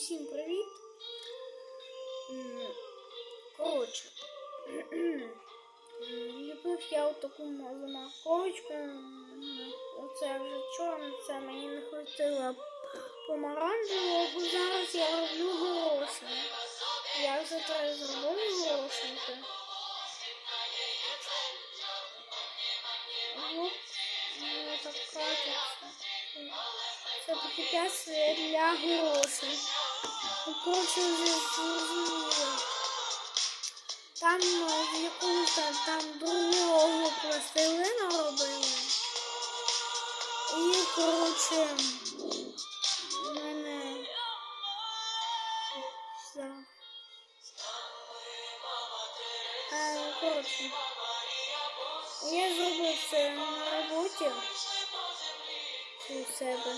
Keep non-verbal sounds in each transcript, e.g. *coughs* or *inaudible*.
Усім привіт. Коротше. *clears throat* Ліпив я отаку замарковочку. М, Оце вже чорне, це мені не хватило помаранчевого, бо зараз я роблю горошини. Я вже треба зробив горошинки. Ну. Це препятствие для горошин. Коротше, вже зрозуміло. Там е, в якомусь там, другого пластилина робили. І, коротше, мене. А, ну, коротше, я зробив це на роботі у себе.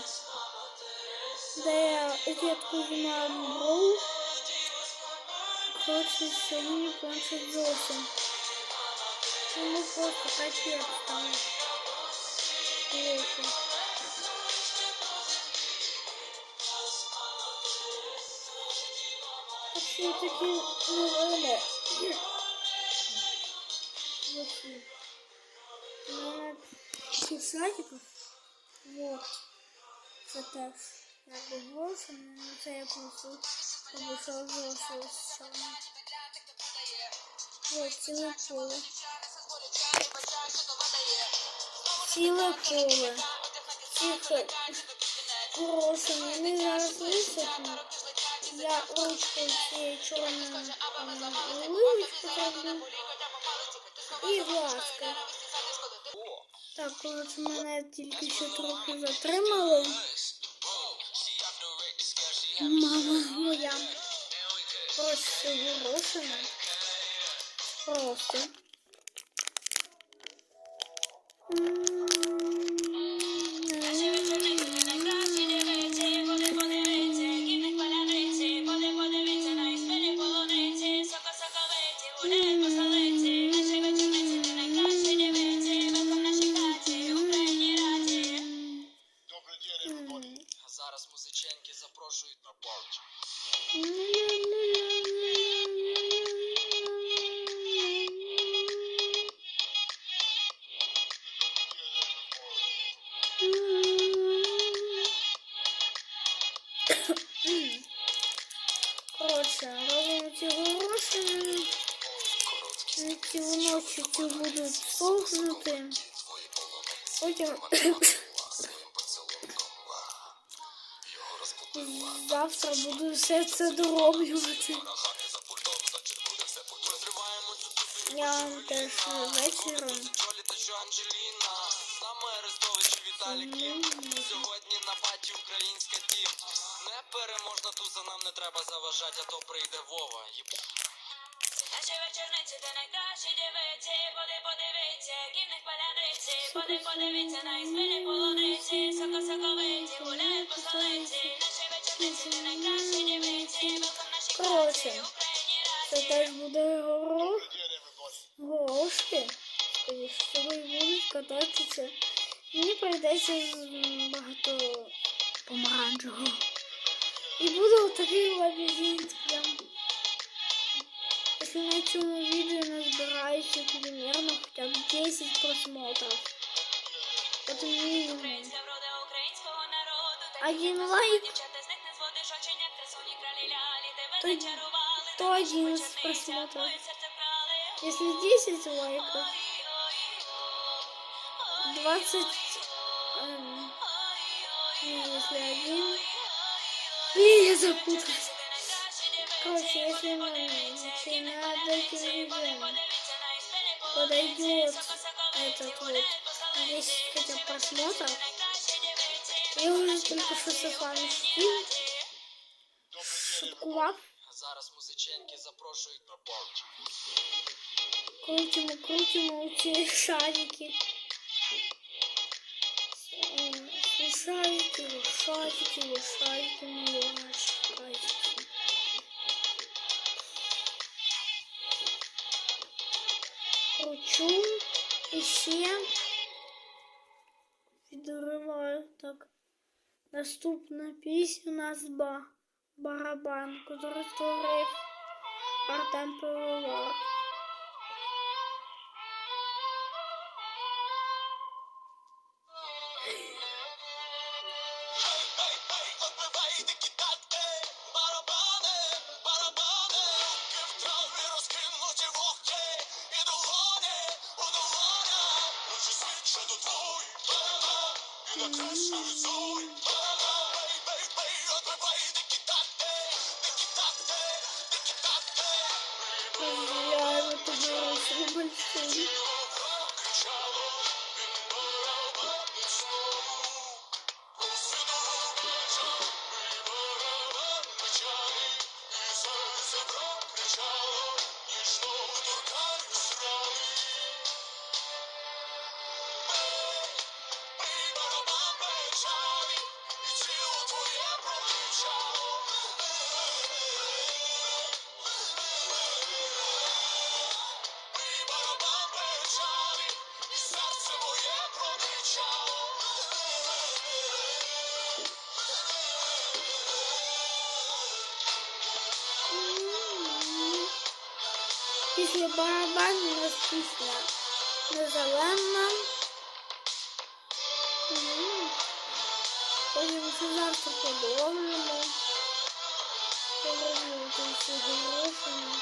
Де я дітку знімаю броу. Коротше, сьогодні планшет зовсім. Йому просто капець там. Плохо. Так що такі новини. Вийшли. У мене шість садиків. Вот. Це якби гроші, але це я просто обійшов гроші з чорним. Вот, ціле поле. Ціле поле. Тихо. Гроші, вони зараз висохнуть. Я ручкою цією чорною виливочку зроблю. І глазка. Так, коротше, мене тільки що трохи затримали. Мама моя. Просто горошина. Просто. Ці будуть сохнути. Потім завтра буду все це дороблювати. Я теж вечором. Сьогодні на паті українська тім. Непереможна туза, нам не треба заважати, а то прийде Вова. Вечорниці, де найкращі дівиці, поди подивіться, які в них паляниці, поди подивіться на їх полуниці, соко соковиті, гуляють по столиці. Наші вечорниці, де найкращі дівиці, велком наші Україні це теж буде everybody. горошки, скоріше всього, і будуть кататися. Мені прийдеться багато помаранчевого. І буде отакий лабіринт Якщо на цьому відео примерно хоча б 10 просмотрів. Народу, Один лайк. То- то наші 11 вечорниці, просмотрів. твоє серце вкрали. Если 10 лайков, 20... эм, если один... Блин, я запуталась. Короче, если на, начинает этим видео подойдет этот вот 10 хотя бы просмотров, я уже только что с вами шутил, шуткував. А зараз музиченьки запрошують на парті. Крутимо, крутимо эти шарики. М, Шарики, шарики, шарики, шарики. Кручу і ще відриваю так. Наступна пісня у нас ба. барабан, который створив Артем Пивовар. Після барабанів у нас пісня незалежна. М. Потім ще завтра продовжимо. Повернути всі грошами.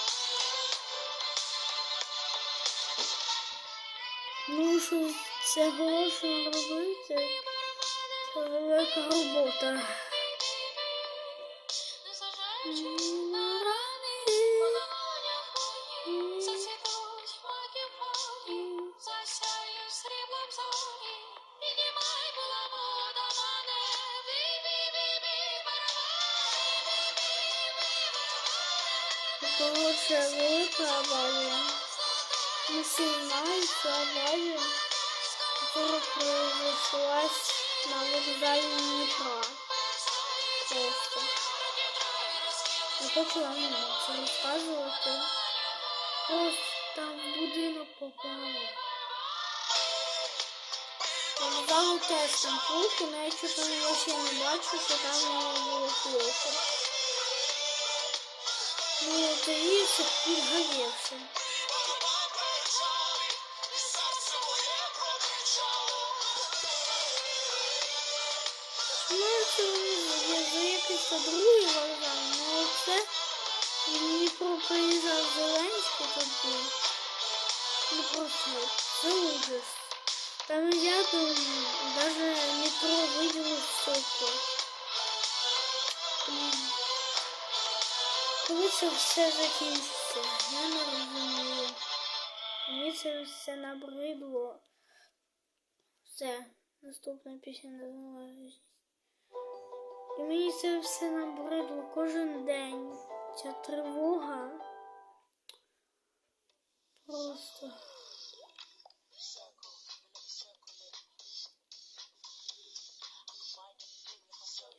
Ну, що це гроші робити, це велика робота. Велика аварія. Не сильна ця аварія, яка произошлась на вокзалі Дніпра. Просто. Не хочу вам це розказувати. Просто там в будинок попало. Вокзалу теж там плохо, але я чого не бачу, що там було плохо. Ну, дивіться, підгорівши. Ну, це є за якийсь другий вокзал, ну це в Дніпро приїжджав Зеленський тоді. Ну просто це ужас. Там я там даже метро виділо стільки. Коли це все закінчиться, я не розумію. Мені це все набридло. Все, наступна пісня незалежність. І мені це все набридло кожен день. Ця тривога. Просто.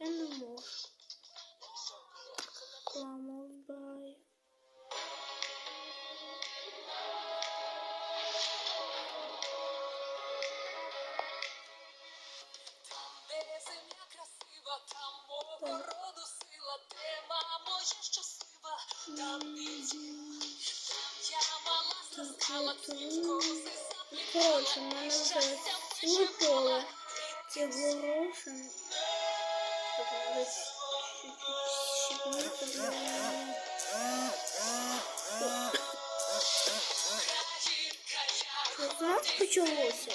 Я не можу. Рекламу Коротше, в мене вже випало ці горошин. Так, десь чуть-чуть щепнути для мене. Що знов почалося?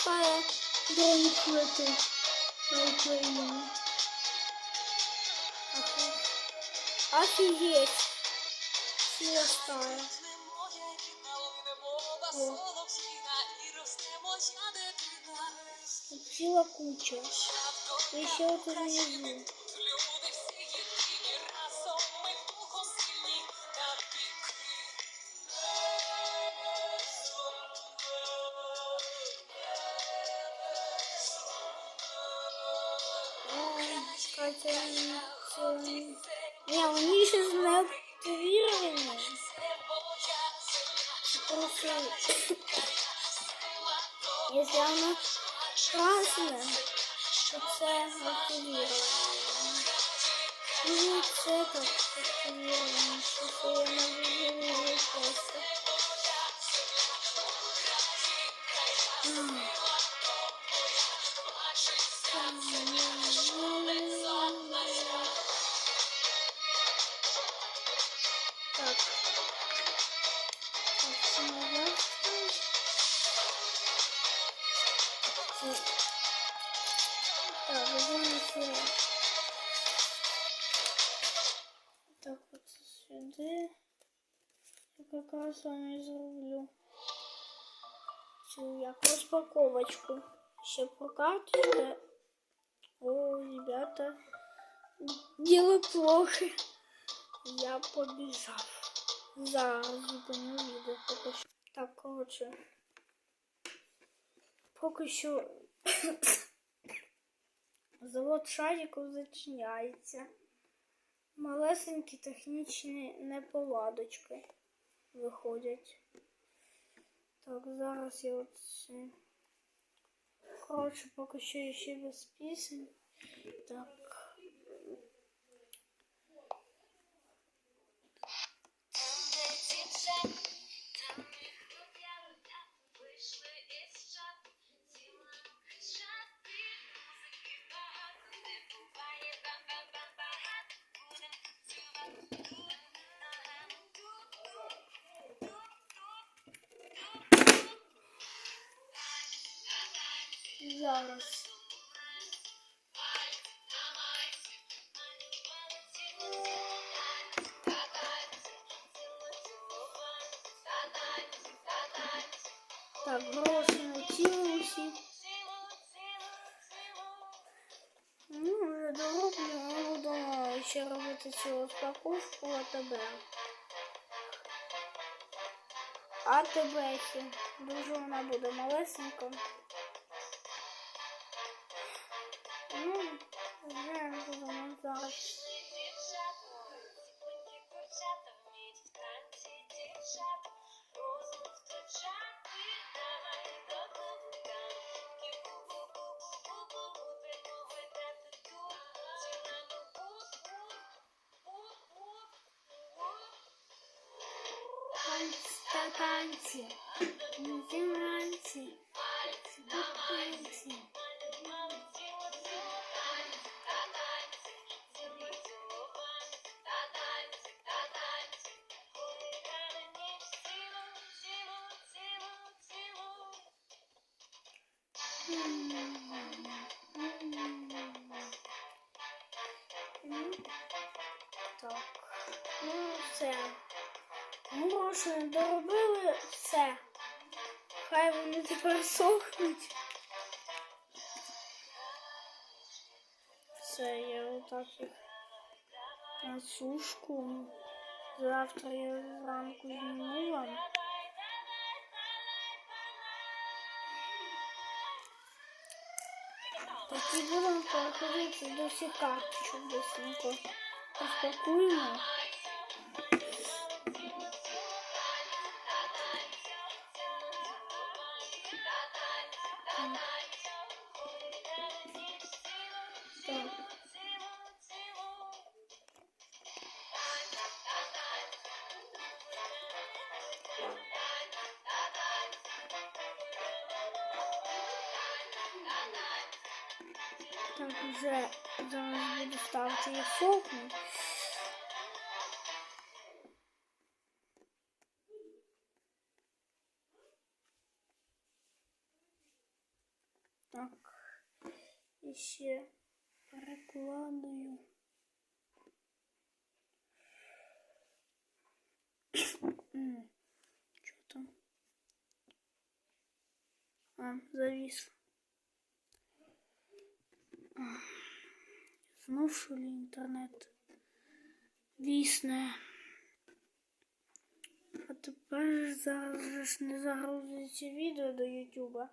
Ціла стая дронів летить на Україну. Охе- Офігеть. Ціла стая. О. ціла куча. І ще от внизу. Це... Не, вони ще знеактивіровані. Просто... Если оно красное, то це активировано. Ну, це так активировано, що це я не просто. М. Так. Так, це назад. Це- Так, визиваємо Так, от сюди. Я якраз вам і зроблю цю як розпаковочку. Ще про карту йде. О, ребята, дело плохо. Я побежал. Зараз зупиню відео поки що. Так, коротше. Поки що *coughs* завод шариків зачиняється. Малесенькі технічні неполадочки виходять. Так, зараз я от. Коротше, поки що ще без пісень. Так. Зараз. Так, гроші летіли. Ну, вже дороблю, а буду ще робити цю розпаковку АТБ. АТБ. Дуже вона буде малесенька. Ну, вже будемо зараз. Танці та танці, танці, танці, сохнуть. Все, я отак їх на сушку. Завтра я зранку зніму вам. Так і будемо переходити до всіх карточок быстренько. Розпакуємо. Так, вже зараз буду ставити їх сохнуть. Так, і ще перекладаю. М, Що там? А, завис. Що ли інтернет вісне. А тепер зараз же ж не загрузиться відео до Ютуба.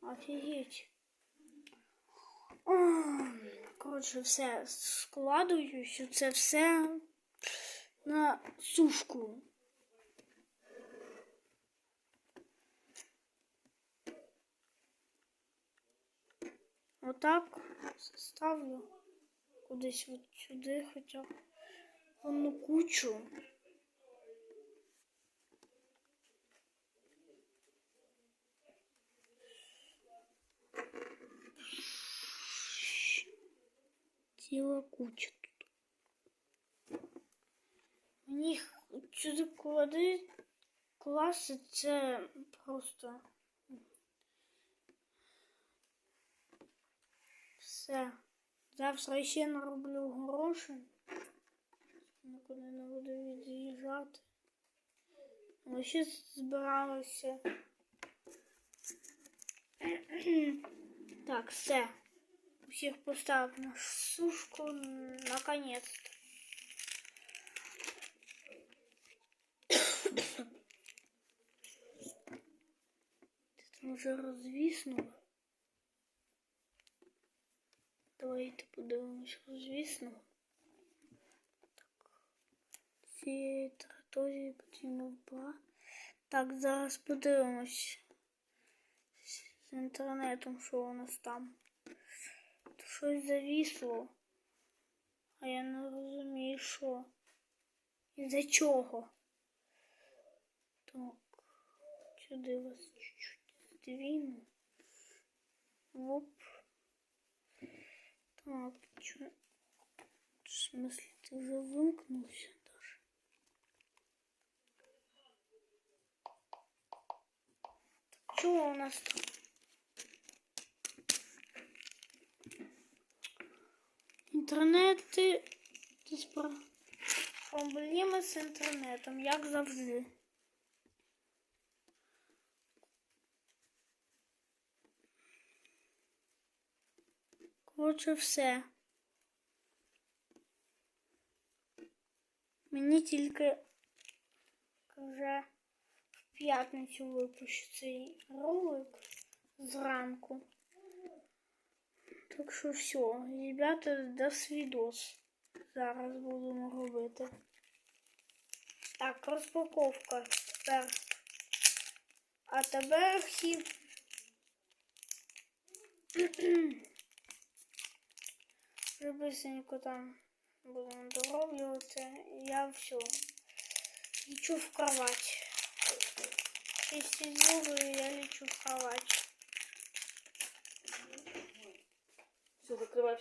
Офігеть. Коротше, все складуюсь, це все на сушку. Отак ставлю кудись от сюди хоча б одну кучу. Ціла куча тут. Мені сюди клади класи це просто все. Завтра ще нароблю гроші. Нікуди не буду від'їжджати. Ми ще збиралися. Так, все. Всіх поставив на сушку наконец-то. *coughs* Ти там вже Давайте подивимось розвіснула. Так. Ці території потрібно вбла. Так, зараз подивимось з інтернетом, що у нас там. То щось завісло. А я не розумію, що. І за чого. Так, сюди вас чуть-чуть здвину. Оп. Так, чё? В смысле, ты уже вимкнувся даже? Так, чого у нас там? Інтернети. Десь про проблеми з інтернетом, як завжди. Коротше, все. Мені тільки вже в п'ятницю випущу цей ролик зранку. Так що все, ребята, до свідос. Зараз будемо робити. Так, розпаковка тепер. А тебе *clears throat* архів. Вже быстренько там будемо дороблювати. Я все. Лечу в кровать. Чистить зубы, я лечу в кровать. Все, закривай